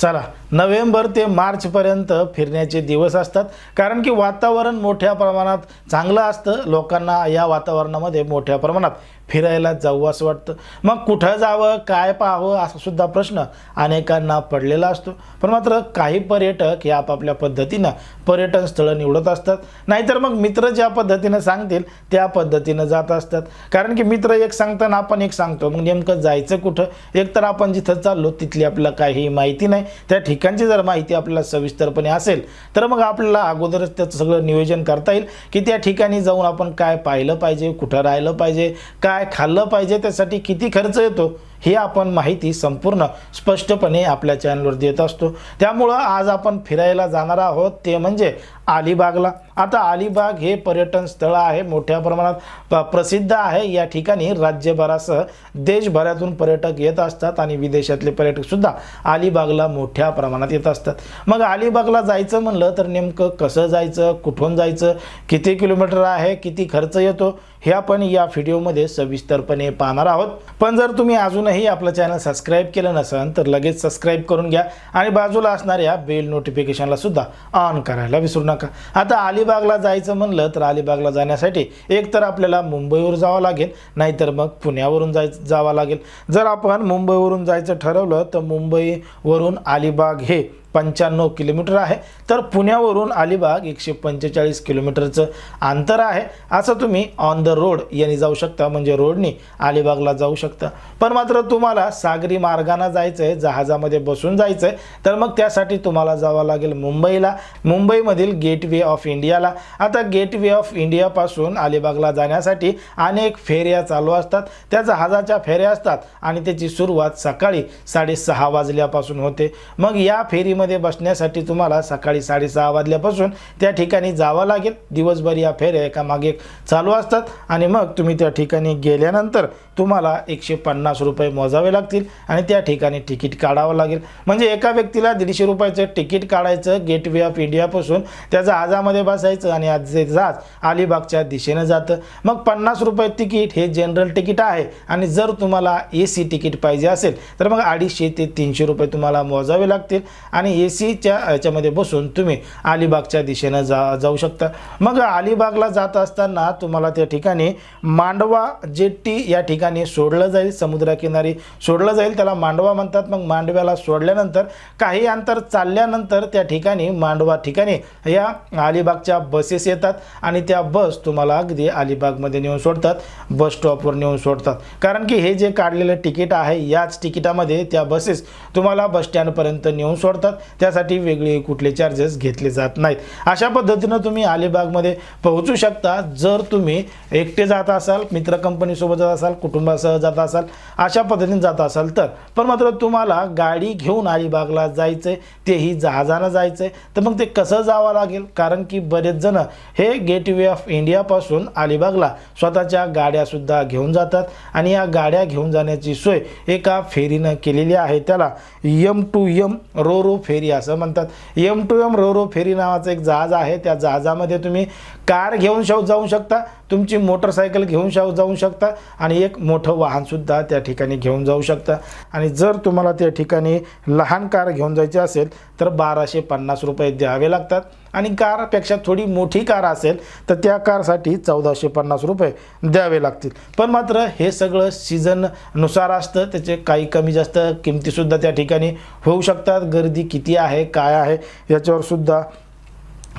चला नोव्हेंबर ते मार्चपर्यंत फिरण्याचे दिवस असतात. कारण की वातावरण मोठ्या प्रमाणात चांगलं असतं. लोकांना या वातावरणामध्ये मोठ्या प्रमाणात फिरायला जाऊ असं वाटतं. मग कुठं जावं काय पाहावं असा सुद्धा प्रश्न अनेकांना पडलेला असतो. पण मात्र काही पर्यटक हे आपापल्या पद्धतीनं पर्यटन स्थळं निवडत असतात. नाहीतर मग मित्र ज्या पद्धतीनं सांगतील त्या पद्धतीनं जात असतात. कारण की मित्र एक सांगताना आपण एक सांगतो. मग नेमकं जायचं कुठं? एकतर आपण जिथं चाललो तिथली आपल्याला काही माहिती नाही. त्या पिकांची जर माहिती आपल्याला सविस्तरपणे असेल तर मग आपल्याला अगोदरच त्याचं सगळं नियोजन करता येईल की त्या ठिकाणी जाऊन आपण काय पाहिलं पाहिजे कुठं राहिलं पाहिजे काय खाल्लं पाहिजे त्यासाठी किती खर्च येतो. ही आपण माहिती संपूर्ण स्पष्टपणे आपल्या चॅनलवर देत असतो. त्यामुळं आज आपण फिरायला जाणार आहोत ते म्हणजे अलिबागला. आता अलिबाग हे पर्यटन स्थळ आहे मोठ्या प्रमाणात प- प्रसिद्ध आहे. या ठिकाणी राज्यभरासह देशभरातून पर्यटक येत असतात आणि विदेशातले पर्यटकसुद्धा अलिबागला मोठ्या प्रमाणात येत असतात. मग अलिबागला जायचं म्हणलं तर नेमकं कसं जायचं कुठून जायचं किती किलोमीटर आहे किती खर्च येतो हे आपण या व्हिडिओमध्ये सविस्तरपणे पाहणार आहोत. पण जर तुम्ही अजूनही आपलं चॅनल सबस्क्राईब केलं नसेल तर लगेच सबस्क्राईब करून घ्या आणि बाजूला असणाऱ्या बेल नोटिफिकेशनला सुद्धा ऑन करायला विसरू नका. आता अलिबागला जायचं म्हणलं तर अलिबागला जाण्यासाठी एक तर आपल्याला मुंबईवर जावं लागेल नाहीतर मग पुण्यावरून जाय जावं लागेल. जर आपण मुंबईवरून जायचं ठरवलं तर मुंबईवरून अलिबाग हे पंच्याण्णव किलोमीटर आहे. तर पुण्यावरून अलिबाग एकशे पंचेचाळीस किलोमीटरचं अंतर आहे. असं तुम्ही ऑन द रोड यांनी जाऊ शकता. म्हणजे रोडनी अलिबागला जाऊ शकता. पण मात्र तुम्हाला सागरी मार्गानं जायचं आहे जहाजामध्ये बसून जायचं आहे तर मग त्यासाठी तुम्हाला जावं लागेल मुंबईला. मुंबईमधील गेटवे ऑफ इंडियाला आता गेटवे ऑफ इंडियापासून अलिबागला जाण्यासाठी अनेक फेऱ्या चालू असतात. त्या जहाजाच्या फेऱ्या असतात आणि त्याची सुरुवात सकाळी साडेसहा वाजल्यापासून होते. मग या फेरीमध्ये बसण्यासाठी तुम्हाला सकाळी साडेसहा वाजल्यापासून त्या ठिकाणी जावं लागेल. दिवसभर या फेऱ्या एका मागे एक चालू असतात आणि मग तुम्ही त्या ठिकाणी गेल्यानंतर तुम्हाला एकशे पन्नास रुपये मोजावे लागतील आणि त्या ठिकाणी तिकीट काढावं लागेल. म्हणजे एका व्यक्तीला दीडशे रुपयाचं तिकीट काढायचं गेटवे ऑफ इंडियापासून त्या जहाजामध्ये बसायचं आणि आज जे जहाज अलिबागच्या दिशेनं जातं. मग पन्नास रुपये तिकीट हे जनरल तिकीट आहे आणि जर तुम्हाला ए सी तिकीट पाहिजे असेल तर मग अडीचशे ते तीनशे रुपये तुम्हाला मोजावे लागतील. आणि ए सीच्या याच्यामध्ये बसून तुम्ही अलिबागच्या दिशेनं जा जाऊ शकता. मग अलिबागला जात असताना तुम्हाला त्या ठिकाणी मांडवा जेट्टी या ठिकाणी सोडलं जाईल समुद्रकिनारी सोडलं जाईल. त्याला मांडवा म्हणतात. मग मांडव्याला सोडल्यानंतर काही अंतर चालल्यानंतर त्या ठिकाणी मांडवा ठिकाणी या अलिबागच्या बसेस येतात आणि त्या बस तुम्हाला अगदी अलिबागमध्ये नेऊन सोडतात बस स्टॉपवर नेऊन सोडतात. कारण की हे जे काढलेलं तिकीट आहे याच तिकिटामध्ये त्या बसेस तुम्हाला बस स्टँडपर्यंत नेऊन सोडतात. त्यासाठी वेगळे कुठले चार्जेस घेतले जात नाहीत. अशा पद्धतीनं तुम्ही अलिबागमध्ये पोहोचू शकता. जर तुम्ही एकटे जात असाल मित्र कंपनीसोबत जात असाल कुटुंबासह जात असाल अशा पद्धतीने जात असाल तर. पण मात्र तुम्हाला गाडी घेऊन अलिबागला जायचं आहे तेही जहाजानं जायचं आहे तर मग ते कसं जावं लागेल? कारण की बरेच जण हे गेटवे ऑफ इंडियापासून अलिबागला स्वतःच्या गाड्यासुद्धा घेऊन जातात. आणि या गाड्या घेऊन जाण्याची सोय एका फेरीनं केलेली आहे. त्याला M to M ro ro ferry असं म्हणतात. M two M ro ro ferry नावाचं एक जहाज आहे. त्या जहाजामध्ये तुम्ही कार घेऊन शाव जाऊ शकता. तुमची मोटरसायकल घेऊन शाव जाऊ शकता आणि एक मोठं वाहनसुद्धा त्या ठिकाणी घेऊन जाऊ शकता. आणि जर तुम्हाला त्या ठिकाणी लहान कार घेऊन जायची असेल तर बाराशे पन्नास रुपये द्यावे लागतात. आणि कारपेक्षा थोडी मोठी कार असेल तर त्या कारसाठी चौदाशे पन्नास रुपये द्यावे लागतील. पण मात्र हे सगळं सीझननुसार असतं. त्याचे काही कमी जास्त किमतीसुद्धा त्या ठिकाणी होऊ शकतात. गर्दी किती आहे काय आहे याच्यावर सुद्धा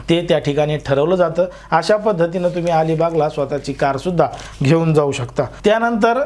ते त्या ठिकाणी ठरवलं जातं. अशा पद्धतीनं तुम्ही अलिबागला स्वतःची कारसुद्धा घेऊन जाऊ शकता. त्यानंतर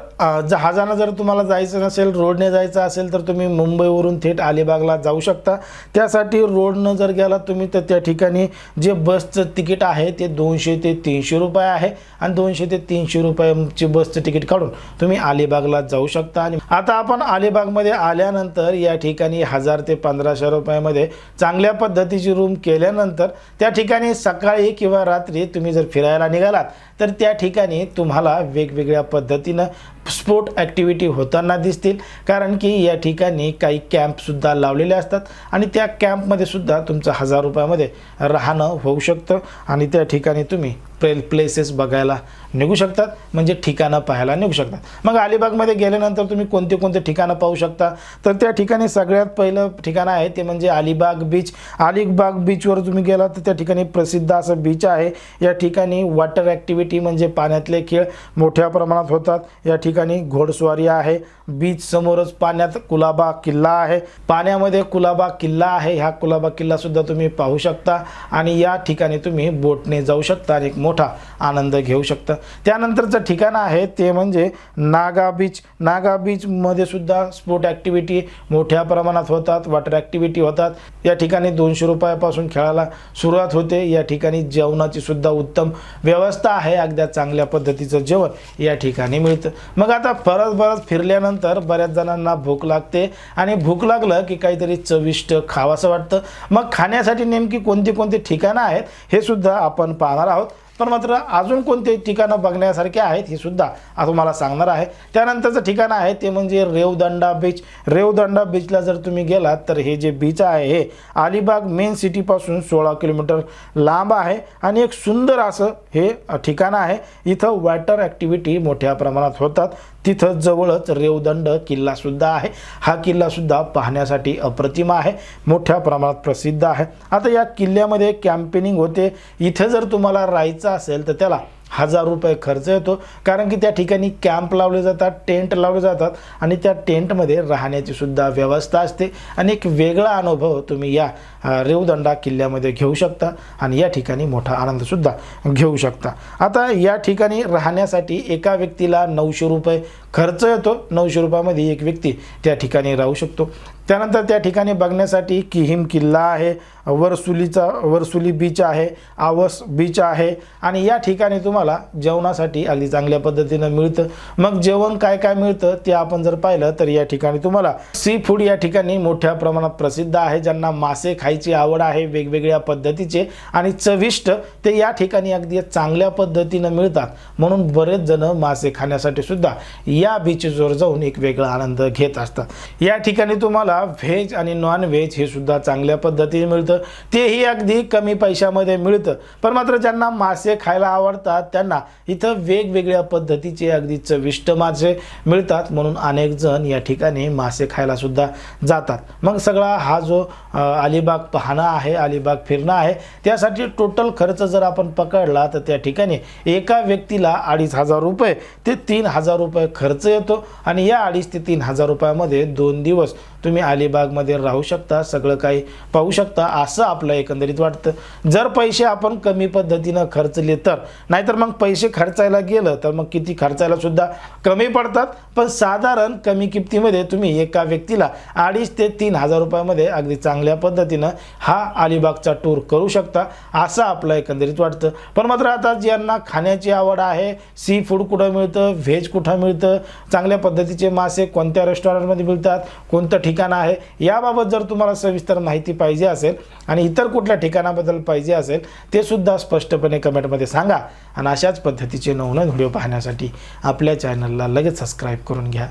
जहाजानं जर तुम्हाला जायचं नसेल रोडने जायचं असेल तर तुम्ही मुंबईवरून थेट अलिबागला जाऊ शकता. त्यासाठी रोडनं जर गेला तुम्ही तर त्या ठिकाणी जे बसचं तिकीट आहे ते दोनशे ते तीनशे रुपये आहे. आणि दोनशे ते तीनशे रुपयाची बसचं तिकीट काढून तुम्ही अलिबागला जाऊ शकता. आणि आता आपण अलिबागमध्ये आल्यानंतर या ठिकाणी हजार ते पंधराशे रुपयामध्ये चांगल्या पद्धतीची रूम केल्यानंतर त्या त्या ठिकाणी सकाळी किंवा रात्री तुम्ही जर फिरायला निघालात तर त्या ठिकाणी तुम्हाला वेगवेगळ्या पद्धतीनं स्पोर्ट ॲक्टिव्हिटी होताना दिसतील. कारण की या ठिकाणी काही कॅम्पसुद्धा लावलेले असतात आणि त्या कॅम्पमध्ये सुद्धा तुमचं हजार रुपयामध्ये राहणं होऊ शकतं आणि त्या ठिकाणी तुम्ही प्ले प्लेसेस बघायला निघू शकतात म्हणजे ठिकाणं पाहायला निघू शकतात. मग अलिबागमध्ये गेल्यानंतर तुम्ही कोणते कोणते ठिकाणं पाहू शकता? तर त्या ठिकाणी सगळ्यात पहिलं ठिकाण आहे ते म्हणजे अलिबाग बीच अलिबाग बीचवर तुम्ही गेला तर त्या ठिकाणी प्रसिद्ध असं बीच आहे. या ठिकाणी वॉटर ॲक्टिव्हिटी म्हणजे पाण्यातले खेळ मोठ्या प्रमाणात होतात. या ठिकाणी घोडस्वारी आहे. बीच समोरच पाण्यात कुलाबा किल्ला आहे. पाण्यामध्ये कुलाबा किल्ला आहे. ह्या कुलाबा किल्लासुद्धा तुम्ही पाहू शकता. आणि या ठिकाणी तुम्ही बोटने जाऊ शकता आणि एक मोठ मोठा आनंद घेऊ शकतं. त्यानंतरचं ठिकाण आहे ते म्हणजे नागा बीच. नागा बीचमध्ये सुद्धा स्पोर्ट ॲक्टिव्हिटी मोठ्या प्रमाणात होतात वॉटर ॲक्टिव्हिटी होतात. या ठिकाणी दोनशे रुपयापासून खेळायला सुरुवात होते. या ठिकाणी जेवणाची सुद्धा उत्तम व्यवस्था आहे. अगदी चांगल्या पद्धतीचं जेवण या ठिकाणी मिळतं. मग आता परत परत फिरल्यानंतर बऱ्याच जणांना भूक लागते आणि भूक लागलं की काहीतरी चविष्ट खावासं वाटतं. मग खाण्यासाठी नेमकी कोणती कोणती ठिकाणं आहेत हे सुद्धा आपण पाहणार आहोत. पण मात्र अजून कोणते ठिकाणं बघण्यासारखे आहेत हे सुद्धा आज तुम्हाला सांगणार आहे. त्यानंतरचं ठिकाण आहे ते म्हणजे रेवदंडा बीच रेवदंडा बीचला जर तुम्ही गेलात तर हे जे बीच आहे हे अलिबाग मेन सिटीपासून सोळा किलोमीटर लांब आहे. आणि एक सुंदर असं हे ठिकाण आहे. इथं वॉटर ॲक्टिव्हिटी मोठ्या प्रमाणात होतात. तिथं जवळच रेवदंड किल्लासुद्धा आहे. हा किल्लासुद्धा पाहण्यासाठी अप्रतिम आहे. मोठ्या प्रमाणात प्रसिद्ध आहे. आता या किल्ल्यामध्ये कॅम्पेनिंग होते. इथे जर तुम्हाला राहायचं असेल तर त्याला हजार रुपये खर्च येतो. कारण की त्या ठिकाणी कॅम्प लावले जातात टेंट लावले जातात आणि त्या टेंटमध्ये राहण्याची सुद्धा व्यवस्था असते. आणि एक वेगळा अनुभव तुम्ही या रेवदंडा किल्ल्यामध्ये घेऊ शकता आणि या ठिकाणी मोठा आनंदसुद्धा घेऊ शकता. आता या ठिकाणी राहण्यासाठी एका व्यक्तीला नऊशे रुपये खर्च येतो. नऊशे रुपयामध्ये एक व्यक्ती त्या ठिकाणी राहू शकतो. त्यानंतर त्या ठिकाणी बघण्यासाठी किहिम किल्ला आहे वरसुलीचा वरसुली बीच आहे आवस बीच आहे आणि या ठिकाणी तुम्हाला जेवणासाठी अगदी चांगल्या पद्धतीनं मिळतं. मग जेवण काय काय मिळतं ते आपण जर पाहिलं तर या ठिकाणी तुम्हाला सी फूड या ठिकाणी मोठ्या प्रमाणात प्रसिद्ध आहे. ज्यांना मासे खायची आवड आहे वेगवेगळ्या पद्धतीचे आणि चविष्ट ते या ठिकाणी अगदी चांगल्या पद्धतीनं मिळतात. म्हणून बरेच जण मासे खाण्यासाठी सुद्धा या बीचवर जाऊन एक वेगळा आनंद घेत असतात या ठिकाणी तुम्हाला व्हेज आणि नॉन व्हेज हे सुद्धा चांगल्या पद्धतीने मिळतं. तेही अगदी कमी पैशामध्ये मिळतं. पण मात्र ज्यांना मासे खायला आवडतात त्यांना इथं वेगवेगळ्या पद्धतीचे अगदी चविष्ट मासे मिळतात. म्हणून अनेक जण या ठिकाणी मासे खायला सुद्धा जातात. मग सगळा हा जो अलिबाग पाहणं आहे अलिबाग फिरणं आहे त्यासाठी टोटल खर्च जर आपण पकडला तर त्या ठिकाणी एका व्यक्तीला अडीच हजार रुपये ते तीन हजार रुपये खर्च खर्च येतो आणि या अडीच ते तीन हजार रुपयामध्ये दोन दिवस तुम्ही अलिबागमध्ये राहू शकता सगळं काही पाहू शकता असं आपलं एकंदरीत वाटतं. जर पैसे आपण कमी पद्धतीनं खर्चले तर नाहीतर मग पैसे खर्चायला गेलं तर मग किती खर्चायला सुद्धा कमी पडतात. पण साधारण कमी किमतीमध्ये तुम्ही एका व्यक्तीला अडीच ते तीन हजार रुपयामध्ये अगदी चांगल्या पद्धतीनं हा अलिबागचा टूर करू शकता असं आपलं एकंदरीत वाटतं. पण मात्र आता ज्यांना खाण्याची आवड आहे सी फूड कुठं मिळतं व्हेज कुठं मिळतं चांगल्या पद्धतीचे मासे कोणत्या रेस्टॉरंटमध्ये मिळतात कोणतं ठिकाण आहे. याबाबत जर तुम्हाला सविस्तर माहिती पाहिजे असेल आणि इतर कुठल्या ठिकाणाबद्दल पाहिजे असेल ते सुद्धा स्पष्टपणे कमेंटमध्ये सांगा. आणि अशाच पद्धतीचे नवनवीन व्हिडिओ पाहण्यासाठी आपल्या चॅनलला लगेच सबस्क्राईब करून घ्या.